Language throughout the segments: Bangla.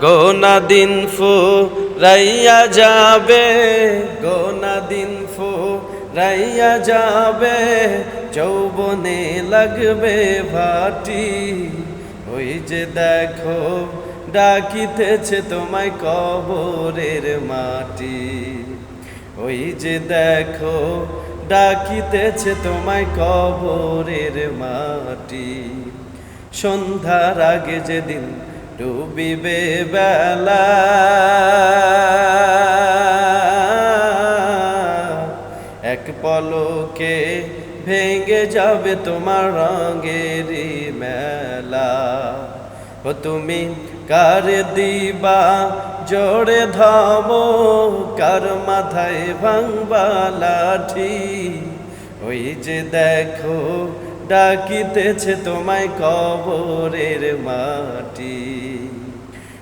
গোনা দিন ফু রাইয়া যাবে, গোনা দিন ফু রাইয়া যাবে, যৌবনে লাগবে ভাটি। ওই যে দেখো, ডাকিতেছে তোমায় কবরের মাটি। ওই যে দেখো, ডাকিতেছে তোমায় কবরের মাটি। সন্ধ্যার আগে যেদিন ডুবিবে বেলা। এক পলকে ভেঙে যাবে তোমার রঙেরই মেলা। ও তুমি কার দিবা জোরে ধামো, কার মাথায় ভাঙবা লাঠি? ওই যে দেখো ডাকিতেছে তোমায় কবরের মাটি।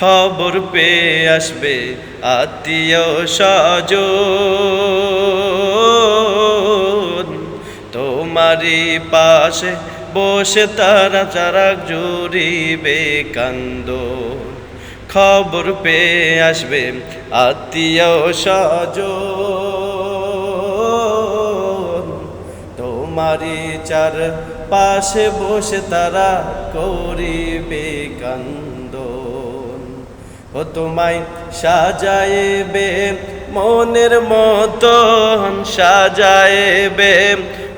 খবর পেয়ে আসবে আত্মীয় স্বজন। তোমারই পাশে বসে তারা চারা জুড়িবে কান্দ। খবর পেয়ে আসবে আত্মীয় স্বজন। তোমারই চার পাশে বসে তারা করিবে কান্দন ও তোমায় সাজাইবে মনের মতন, সাজাইবে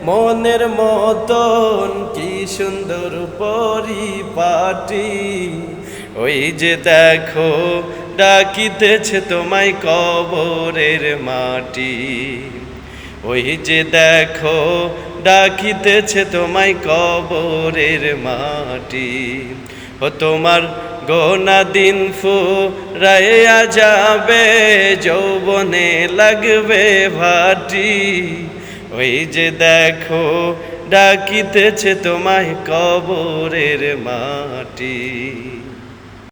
মনের মতন কি সুন্দর পরিপাটি। ওই যে দেখো, ডাকিতেছে তোমায় কবরের মাটি। ওই যে দেখো, ডাকিতেছে তোমায় কবরের মাটি। ও তোমার গোনা দিন ফু রায়া যাবে, যৌবনে লাগবে ভাটি। ওই যে দেখো, ডাকিতেছে তোমায় কবরের মাটি।